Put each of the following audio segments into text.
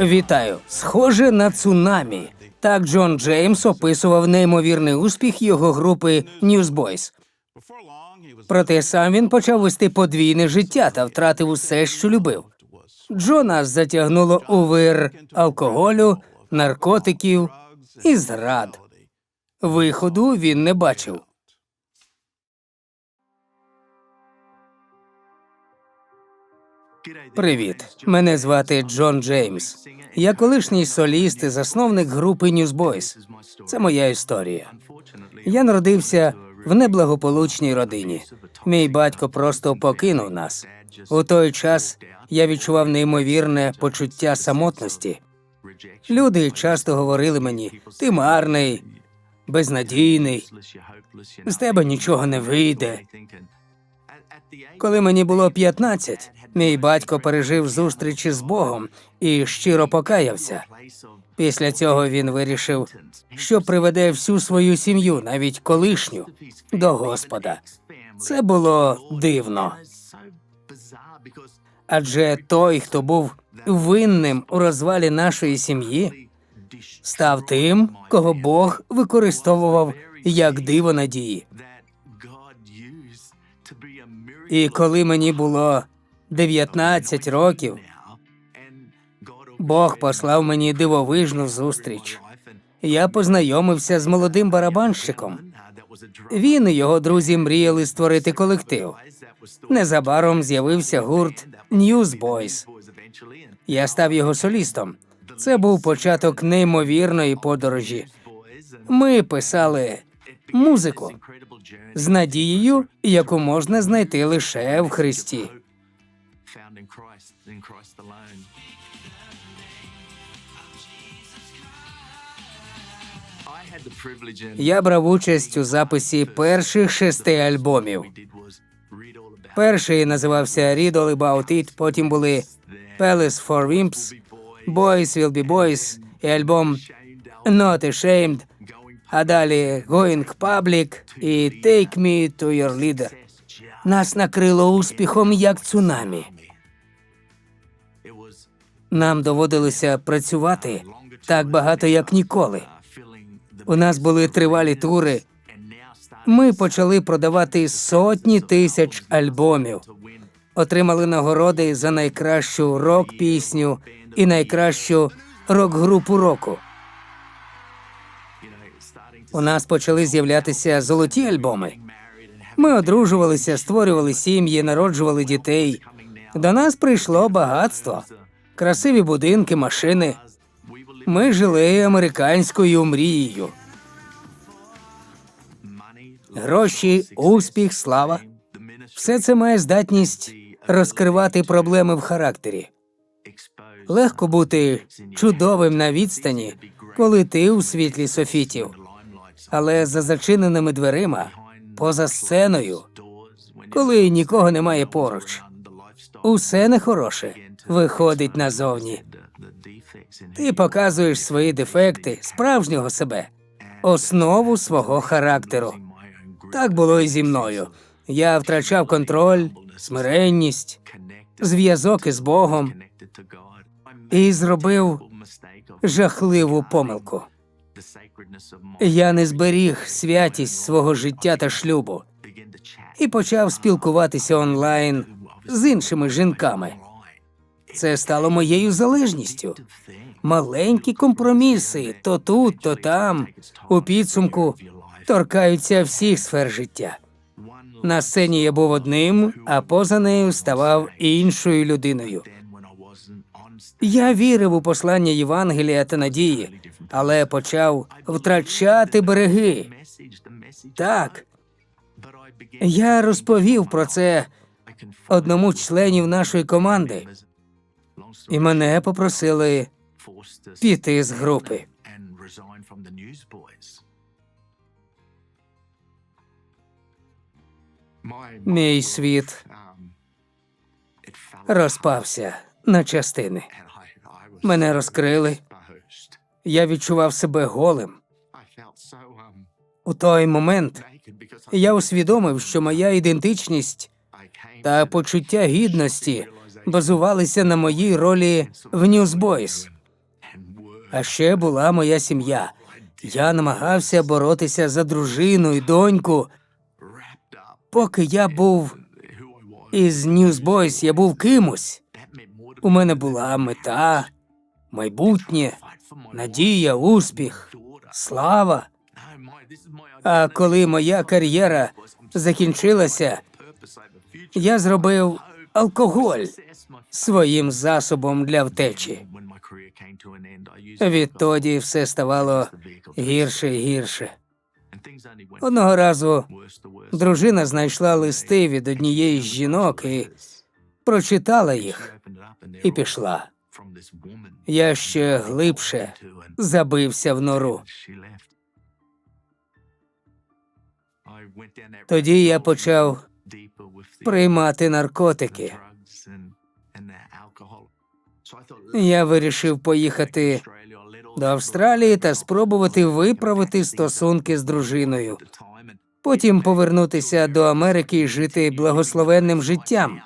Вітаю, схоже на цунамі. Так Джон Джеймс описував неймовірний успіх його групи Newsboys. Проте сам він почав вести подвійне життя та втратив усе, що любив. Джона затягнуло у вир алкоголю, наркотиків і зрад. Виходу він не бачив. Привіт, мене звати Джон Джеймс. Я колишній соліст і засновник групи Newsboys. Це моя історія. Я народився в неблагополучній родині. Мій батько просто покинув нас. У той час я відчував неймовірне почуття самотності. Люди часто говорили мені: ти марний, безнадійний, з тебе нічого не вийде. Коли мені було 15, мій батько пережив зустрічі з Богом і щиро покаявся. Після цього він вирішив, що приведе всю свою сім'ю, навіть колишню, до Господа. Це було дивно. Адже той, хто був винним у розвалі нашої сім'ї, став тим, кого Бог використовував як диво надії. І коли мені було 19 років, Бог послав мені дивовижну зустріч. Я познайомився з молодим барабанщиком. Він і його друзі мріяли створити колектив. Незабаром з'явився гурт Newsboys. Я став його солістом. Це був початок неймовірної подорожі. Ми писали музику з надією, яку можна знайти лише в Христі. Я брав участь у записі перших шести альбомів. Перший називався Read All About It, потім були Palace for Wimps, Boys Will Be Boys і альбом Not Ashamed, а далі Going Public і Take Me to Your Leader. Нас накрило успіхом як цунамі. Нам доводилося працювати так багато, як ніколи. У нас були тривалі тури. Ми почали продавати сотні тисяч альбомів. Отримали нагороди за найкращу рок-пісню і найкращу рок-групу року. У нас почали з'являтися золоті альбоми. Ми одружувалися, створювали сім'ї, народжували дітей. До нас прийшло багатство, красиві будинки, машини. Ми жили американською мрією. Гроші, успіх, слава. Все це має здатність розкривати проблеми в характері. Легко бути чудовим на відстані, коли ти у світлі софітів, але за зачиненими дверима, поза сценою, коли нікого немає поруч, усе нехороше виходить назовні. Ти показуєш свої дефекти справжнього себе, основу свого характеру. Так було і зі мною. Я втрачав контроль, смиренність, зв'язок із Богом і зробив жахливу помилку. Я не зберіг святість свого життя та шлюбу і почав спілкуватися онлайн з іншими жінками. Це стало моєю залежністю. Маленькі компроміси то тут, то там, у підсумку торкаються всіх сфер життя. На сцені я був одним, а поза нею ставав іншою людиною. Я вірив у послання Євангелія та надії, але почав втрачати береги. Так, я розповів про це одному членів нашої команди, і мене попросили піти з групи. Мій світ розпався на частини. Мене розкрили. Я відчував себе голим. У той момент я усвідомив, що моя ідентичність та почуття гідності базувалися на моїй ролі в Newsboys. А ще була моя сім'я. Я намагався боротися за дружину і доньку. Поки я був із Newsboys, я був кимось. У мене була мета, майбутнє, надія, успіх, слава. А коли моя кар'єра закінчилася, я зробив алкоголь своїм засобом для втечі. Відтоді все ставало гірше і гірше. Одного разу дружина знайшла листи від однієї з жінок і прочитала їх і пішла. Я ще глибше забився в нору. Тоді я почав приймати наркотики. Я вирішив поїхати до Австралії та спробувати виправити стосунки з дружиною. Потім повернутися до Америки і жити благословенним життям.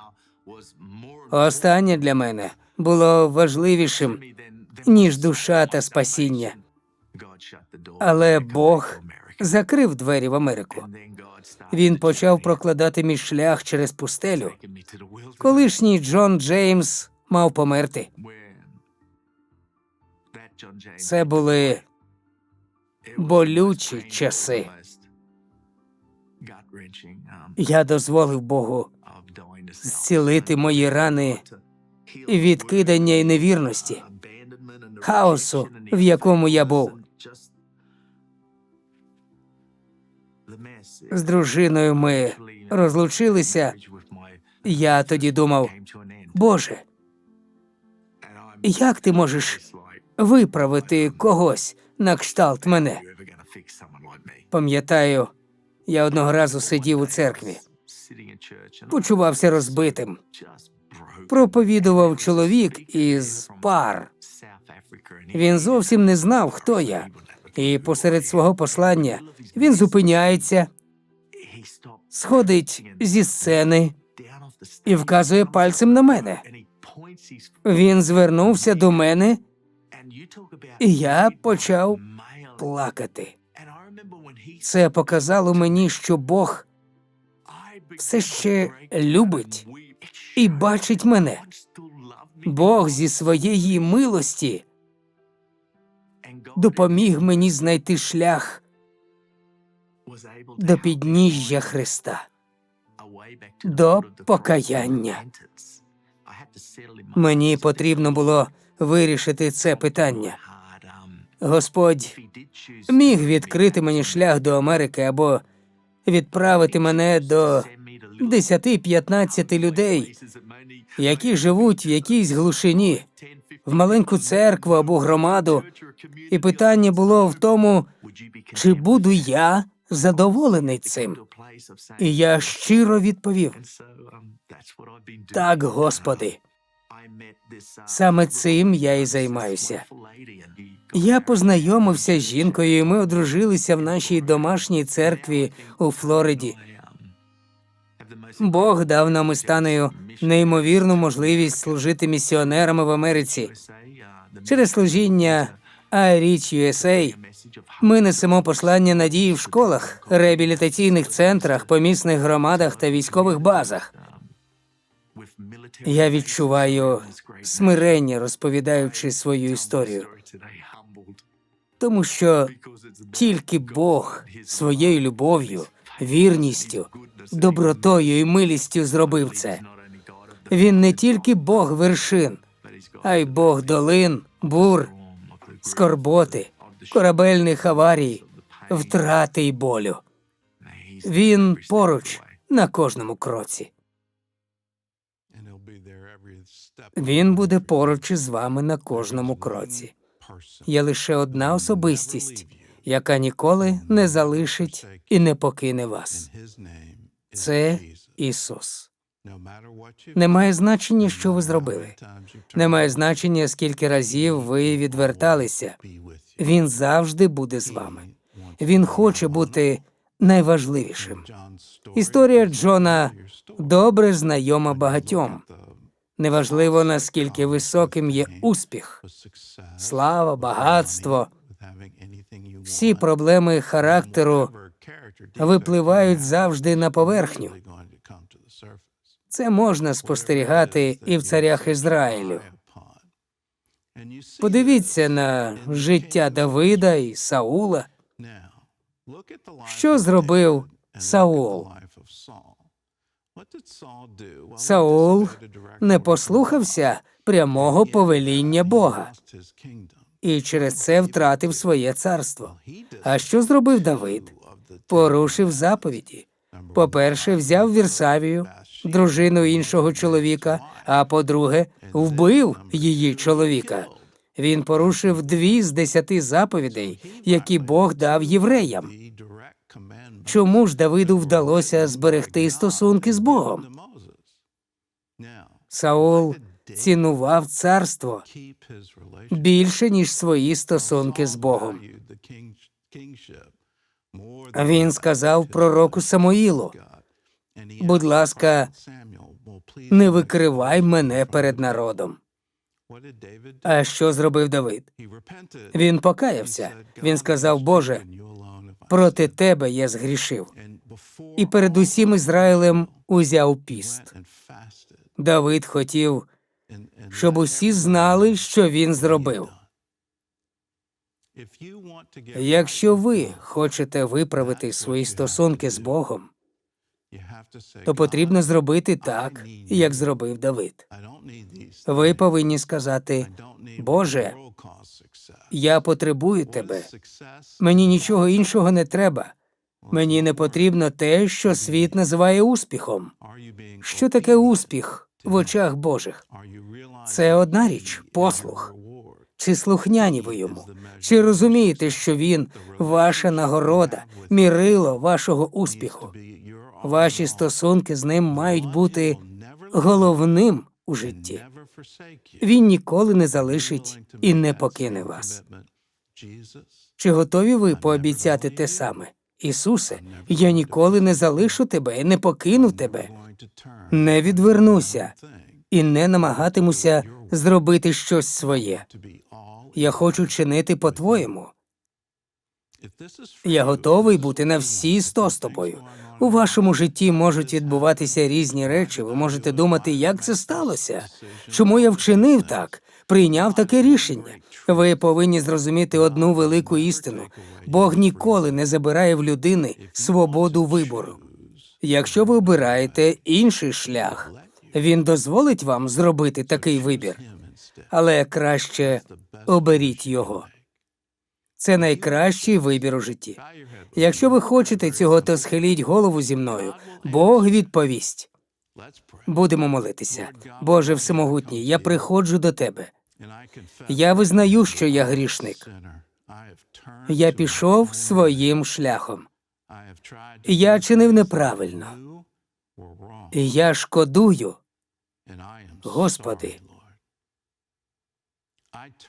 Останнє для мене було важливішим, ніж душа та спасіння. Але Бог закрив двері в Америку. Він почав прокладати мій шлях через пустелю. Колишній Джон Джеймс мав померти. Це були болючі часи. Я дозволив Богу зцілити мої рани від кидання і невірності, хаосу, в якому я був. З дружиною ми розлучилися. Я тоді думав, Боже, як ти можеш виправити когось на кшталт мене? Пам'ятаю, я одного разу сидів у церкві, почувався розбитим. Проповідував чоловік із пар. Він зовсім не знав, хто я. І посеред свого послання він зупиняється, сходить зі сцени і вказує пальцем на мене. Він звернувся до мене, і я почав плакати. Це показало мені, що Бог все ще любить і бачить мене. Бог зі своєї милості допоміг мені знайти шлях до підніжжя Христа. до покаяння. Мені потрібно було вирішити це питання. Господь міг відкрити мені шлях до Америки або відправити мене до 10-15 людей, які живуть в якійсь глушині, в маленьку церкву або громаду. І питання було в тому, чи буду я задоволений цим. І я щиро відповів: так, Господи, саме цим я і займаюся. Я познайомився з жінкою, і ми одружилися в нашій домашній церкві у Флориді. Бог дав нам із Танею неймовірну можливість служити місіонерами в Америці. Через служіння iReach USA ми несемо послання надії в школах, реабілітаційних центрах, помісних громадах та військових базах. Я відчуваю смирення, розповідаючи свою історію, тому що тільки Бог своєю любов'ю, вірністю, добротою і милістю зробив це. Він не тільки Бог вершин, а й Бог долин, бур, скорботи, корабельних аварій, втрати й болю. Він поруч на кожному кроці. Він буде поруч із вами на кожному кроці. Є лише одна особистість, яка ніколи не залишить і не покине вас. Це Ісус. Немає значення, що ви зробили. Немає значення, скільки разів ви відверталися. Він завжди буде з вами. Він хоче бути найважливішим. Історія Джона добре знайома багатьом. Неважливо, наскільки високим є успіх, слава, багатство, всі проблеми характеру випливають завжди на поверхню. Це можна спостерігати і в царях Ізраїлю. Подивіться на життя Давида і Саула. Що зробив Саул? Саул не послухався прямого повеління Бога і через це втратив своє царство. А що зробив Давид? Порушив заповіді. По-перше, взяв Вірсавію, дружину іншого чоловіка, а по-друге, вбив її чоловіка. Він порушив дві з десяти заповідей, які Бог дав євреям. Чому ж Давиду вдалося зберегти стосунки з Богом? Саул цінував царство більше, ніж свої стосунки з Богом. Він сказав пророку Самуїлу: будь ласка, не викривай мене перед народом. А що зробив Давид? Він покаявся. Він сказав, Боже, проти тебе я згрішив. І перед усім Ізраїлем узяв піст. Давид хотів, щоб усі знали, що він зробив. Якщо ви хочете виправити свої стосунки з Богом, то потрібно зробити так, як зробив Давид. Ви повинні сказати, Боже, я потребую тебе. Мені нічого іншого не треба. Мені не потрібно те, що світ називає успіхом. Що таке успіх в очах Божих? Це одна річ послух. Чи слухняні ви йому? Чи розумієте, що він ваша нагорода, мірило вашого успіху? Ваші стосунки з ним мають бути головним у житті. Він ніколи не залишить і не покине вас. Чи готові ви пообіцяти те саме? Ісусе, я ніколи не залишу тебе і не покину тебе. Не відвернуся і не намагатимуся зробити щось своє. Я хочу чинити по-твоєму. Я готовий бути на всі сто з тобою. У вашому житті можуть відбуватися різні речі. Ви можете думати, як це сталося, чому я вчинив так, прийняв таке рішення. Ви повинні зрозуміти одну велику істину: Бог ніколи не забирає в людини свободу вибору. Якщо ви обираєте інший шлях, він дозволить вам зробити такий вибір, але краще оберіть його. Це найкращий вибір у житті. Якщо ви хочете цього, то схиліть голову зі мною. Бог відповість. Будемо молитися. Боже всемогутній, я приходжу до тебе. Я визнаю, що я грішник. Я пішов своїм шляхом. Я чинив неправильно. Я шкодую. Господи,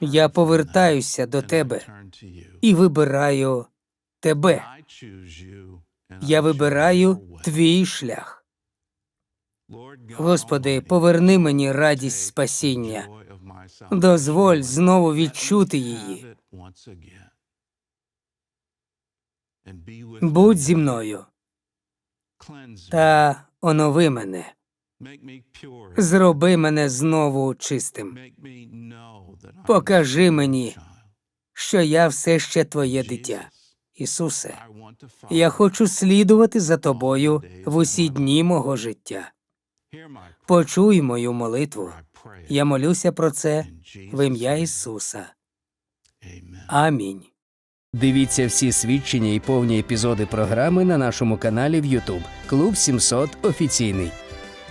я повертаюся до тебе і вибираю тебе. Я вибираю твій шлях. Господи, поверни мені радість спасіння. Дозволь знову відчути її. Будь зі мною та онови мене. Зроби мене знову чистим. Покажи мені, що я все ще твоє дитя. Ісусе, я хочу слідувати за тобою в усі дні мого життя. Почуй мою молитву. Я молюся про це в ім'я Ісуса. Амінь. Дивіться всі свідчення і повні епізоди програми на нашому каналі в YouTube Клуб 700 офіційний.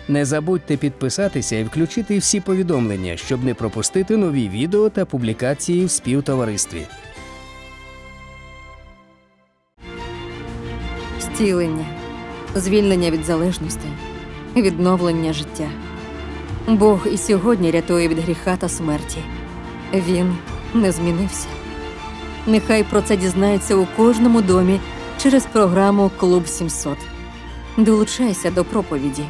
Не забудьте підписатися і включити всі повідомлення, щоб не пропустити нові відео та публікації в співтоваристві. Зцілення, звільнення від залежностей, відновлення життя. Бог і сьогодні рятує від гріха та смерті. Він не змінився. Нехай про це дізнається у кожному домі через програму Клуб 700. Долучайся до проповіді,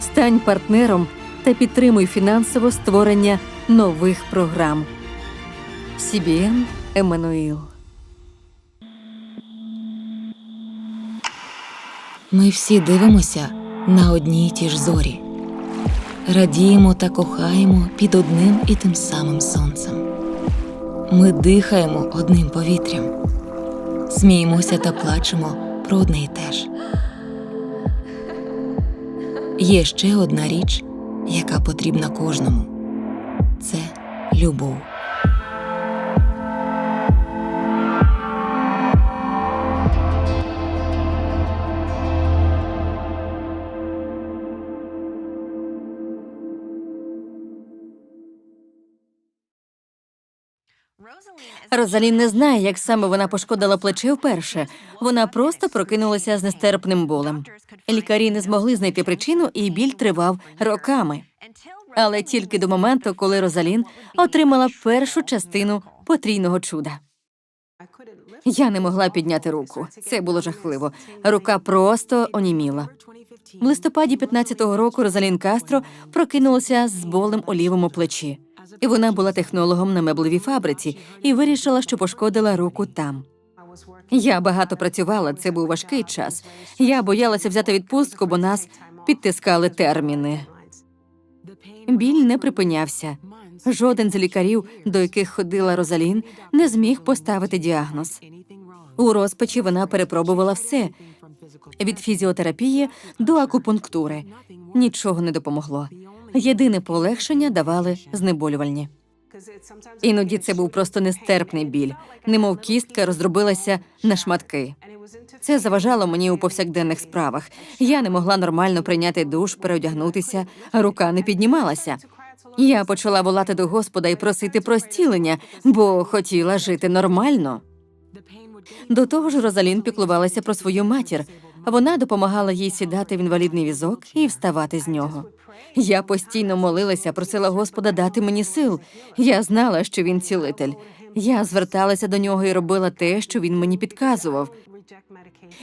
стань партнером та підтримуй фінансово створення нових програм. CBN Еммануїл. Ми всі дивимося на одні й ті ж зорі, радіємо та кохаємо під одним і тим самим сонцем. Ми дихаємо одним повітрям, сміємося та плачемо про одне й те ж. Є ще одна річ, яка потрібна кожному це любов. Розалін не знає, як саме вона пошкодила плече вперше. Вона просто прокинулася з нестерпним болем. Лікарі не змогли знайти причину, і біль тривав роками. Але тільки до моменту, коли Розалін отримала першу частину потрійного чуда. Я не могла підняти руку. Це було жахливо. Рука просто оніміла. В листопаді 15-го року Розалін Кастро прокинулася з болем у лівому плечі. І вона була технологом на меблевій фабриці і вирішила, що пошкодила руку там. Я багато працювала, це був важкий час. Я боялася взяти відпустку, бо нас підтискали терміни. Біль не припинявся. Жоден з лікарів, до яких ходила Розалін, не зміг поставити діагноз. У розпачі вона перепробувала все від фізіотерапії до акупунктури. Нічого не допомогло. Єдине полегшення давали знеболювальні. Іноді це був просто нестерпний біль, немов кістка роздробилася на шматки. Це заважало мені у повсякденних справах. Я не могла нормально прийняти душ, переодягнутися, рука не піднімалася. Я почала волати до Господа і просити про зцілення, бо хотіла жити нормально. До того ж, Розалін піклувалася про свою матір. Вона допомагала їй сідати в інвалідний візок і вставати з нього. Я постійно молилася, просила Господа дати мені сил. Я знала, що він цілитель. Я зверталася до нього і робила те, що він мені підказував.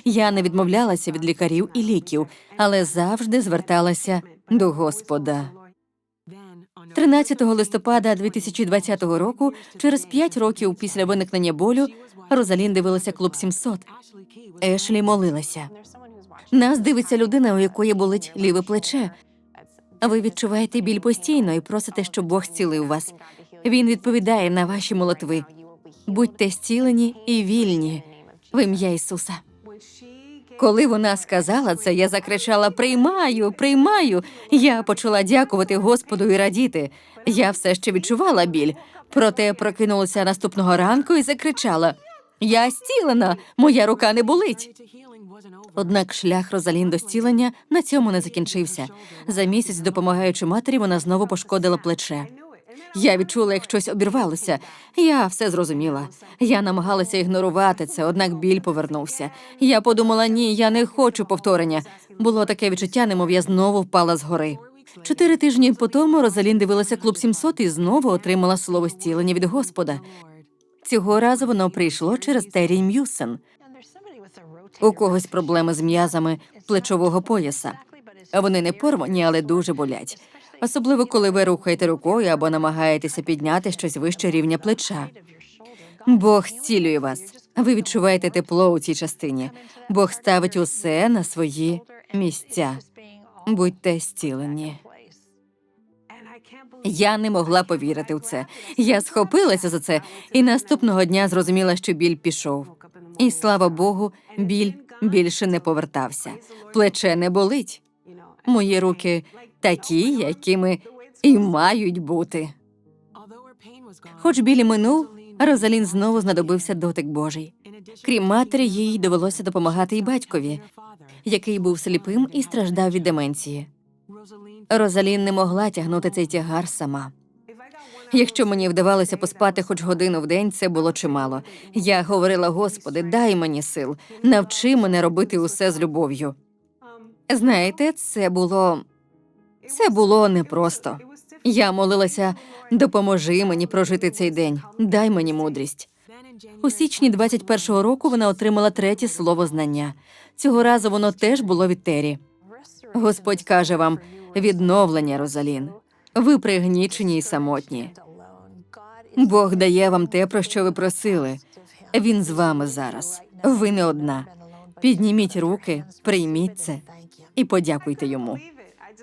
Я не відмовлялася від лікарів і ліків, але завжди зверталася до Господа. 13 листопада 2020 року, через п'ять років після виникнення болю, Розалін дивилася клуб 700. Ешлі молилася. Нас дивиться людина, у якої болить ліве плече. Ви відчуваєте біль постійно і просите, щоб Бог зцілив вас. Він відповідає на ваші молитви. Будьте зцілені і вільні в ім'я Ісуса. Коли вона сказала це, я закричала: Приймаю, приймаю. Я почала дякувати Господу і радіти. Я все ще відчувала біль, проте прокинулася наступного ранку і закричала: Я зцілена, моя рука не болить. Однак шлях Розалін до зцілення на цьому не закінчився. За місяць, допомагаючи матері, вона знову пошкодила плече. Я відчула, як щось обірвалося. Я все зрозуміла. Я намагалася ігнорувати це, однак біль повернувся. Я подумала: ні, я не хочу повторення. Було таке відчуття, немов я знову впала з гори. Чотири тижні по тому Розалін дивилася клуб 700 і знову отримала слово зцілення від Господа. Цього разу воно прийшло через Террі М'юсен. У когось проблеми з м'язами плечового пояса. Вони не порвані, але дуже болять. Особливо, коли ви рухаєте рукою або намагаєтеся підняти щось вище рівня плеча. Бог зцілює вас. Ви відчуваєте тепло у цій частині. Бог ставить усе на свої місця. Будьте зцілені. Я не могла повірити в це. Я схопилася за це, і наступного дня зрозуміла, що біль пішов. І слава Богу, біль більше не повертався. Плече не болить. Мої руки такі, якими і мають бути. Хоч біль минув, Розалін знову знадобився дотик Божий. Крім матері, їй довелося допомагати й батькові, який був сліпим і страждав від деменції. Розалін не могла тягнути цей тягар сама. Якщо мені вдавалося поспати хоч годину в день, це було чимало. Я говорила: Господи, дай мені сил, навчи мене робити усе з любов'ю. Знаєте, це було це було непросто. Я молилася, допоможи мені прожити цей день, дай мені мудрість. У січні 21-го року вона отримала третє слово знання. Цього разу воно теж було від Тері. Господь каже вам: відновлення, Розалін. Ви пригнічені й самотні. Бог дає вам те, про що ви просили. Він з вами зараз. Ви не одна. Підніміть руки, прийміть це і подякуйте йому.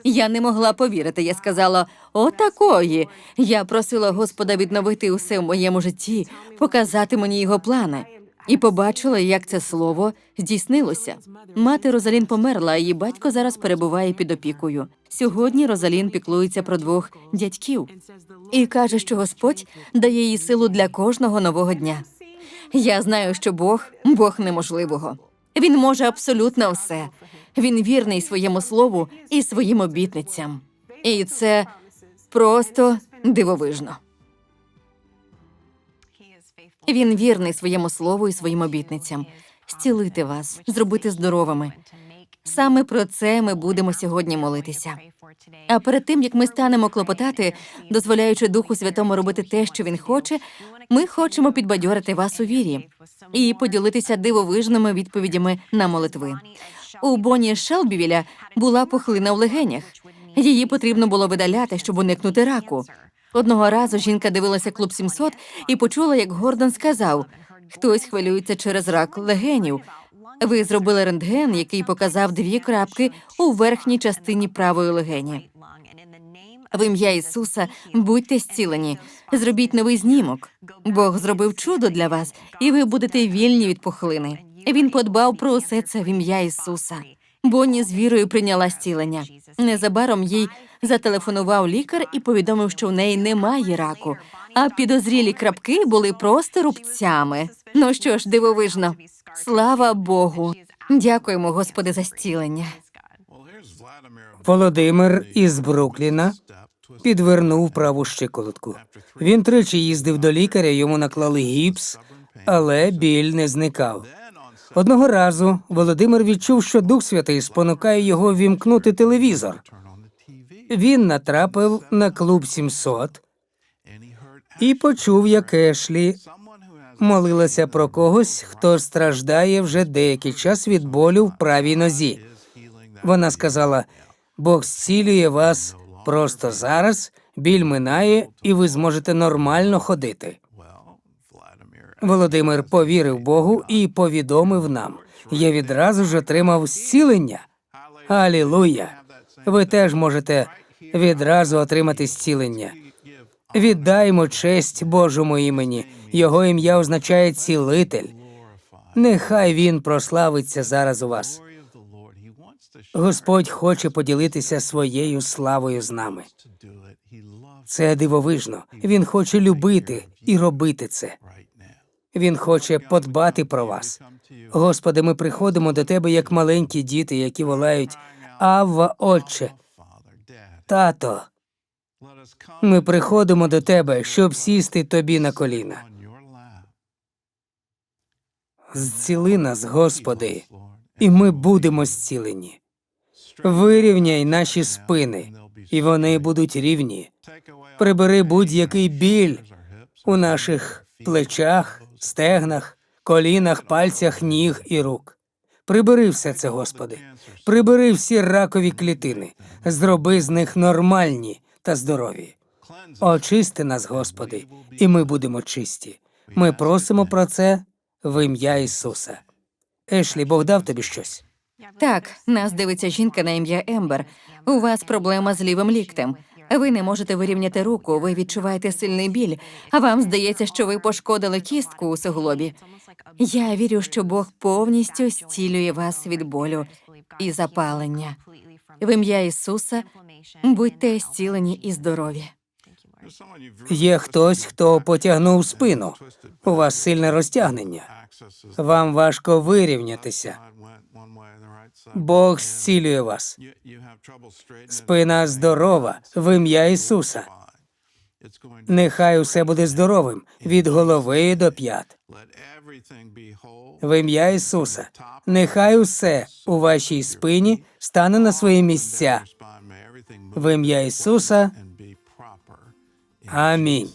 Я не могла повірити. Я сказала: отакої. Я просила Господа відновити усе в моєму житті, показати мені його плани. І побачила, як це слово здійснилося. Мати Розалін померла, а її батько зараз перебуває під опікою. Сьогодні Розалін піклується про двох дядьків і каже, що Господь дає їй силу для кожного нового дня. Я знаю, що Бог Бог неможливого. Він може абсолютно все. Він вірний своєму слову і своїм обітницям. І це просто дивовижно. Він вірний своєму слову і своїм обітницям зцілити вас, зробити здоровими. Саме про це ми будемо сьогодні молитися. А перед тим як ми станемо клопотати, дозволяючи Духу Святому робити те, що він хоче, ми хочемо підбадьорити вас у вірі і поділитися дивовижними відповідями на молитви. У Боні Шелбівіля була пухлина в легенях. Її потрібно було видаляти, щоб уникнути раку. Одного разу жінка дивилася клуб 700 і почула, як Гордон сказав: хтось хвилюється через рак легенів. Ви зробили рентген, який показав дві крапки у верхній частині правої легені. В ім'я Ісуса будьте зцілені, зробіть новий знімок. Бог зробив чудо для вас, і ви будете вільні від пухлини. Він подбав про усе це в ім'я Ісуса. Бонні з вірою прийняла зцілення. Незабаром їй зателефонував лікар і повідомив, що в неї немає раку, а підозрілі крапки були просто рубцями. Ну що ж, дивовижно. Слава Богу. Дякуємо, Господи, за зцілення. Володимир із Брукліна підвернув праву щиколотку. Він тричі їздив до лікаря, йому наклали гіпс, але біль не зникав. Одного разу Володимир відчув, що Дух Святий спонукає його вімкнути телевізор. Він натрапив на клуб 700 і почув, як Ешлі молилася про когось, хто страждає вже деякий час від болю в правій нозі. Вона сказала: Бог зцілює вас просто зараз, біль минає, і ви зможете нормально ходити. Володимир повірив Богу і повідомив нам. Я відразу ж отримав зцілення. Алілуя! Ви теж можете відразу отримати зцілення. Віддаймо честь Божому імені. Його ім'я означає цілитель. Нехай він прославиться зараз у вас. Господь хоче поділитися своєю славою з нами. Це дивовижно. Він хоче любити і робити це. Він хоче подбати про вас. Господи, ми приходимо до Тебе як маленькі діти, які волають Авва, Отче, тато. Ми приходимо до Тебе, щоб сісти тобі на коліна. Зціли нас, Господи, і ми будемо зцілені. Вирівняй наші спини, і вони будуть рівні. Прибери будь-який біль у наших плечах, стегнах, колінах, пальцях, ніг і рук. Прибери все це, Господи. Прибери всі ракові клітини, зроби з них нормальні та здорові. Очисти нас, Господи, і ми будемо чисті. Ми просимо про це в ім'я Ісуса. Ешлі, Бог дав тобі щось. Так, нас дивиться жінка на ім'я Ембер. У вас проблема з лівим ліктем. Ви не можете вирівняти руку, ви відчуваєте сильний біль, а вам здається, що ви пошкодили кістку у суглобі. Я вірю, що Бог повністю зцілює вас від болю і запалення. В ім'я Ісуса будьте зцілені і здорові. Є хтось, хто потягнув спину. У вас сильне розтягнення. Вам важко вирівнятися. Бог зцілює вас. Спина здорова в ім'я Ісуса. Нехай усе буде здоровим від голови до п'ят. В ім'я Ісуса. Нехай усе у вашій спині стане на свої місця. В ім'я Ісуса. Амінь.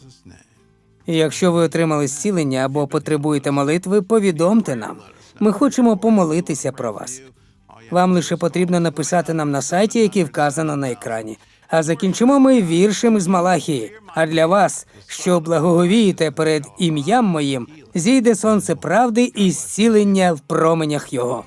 Якщо ви отримали зцілення або потребуєте молитви, повідомте нам. Ми хочемо помолитися про вас. Вам лише потрібно написати нам на сайті, який вказано на екрані. А закінчимо ми віршем із Малахії. А для вас, що благоговієте перед ім'ям моїм, зійде сонце правди і зцілення в променях його.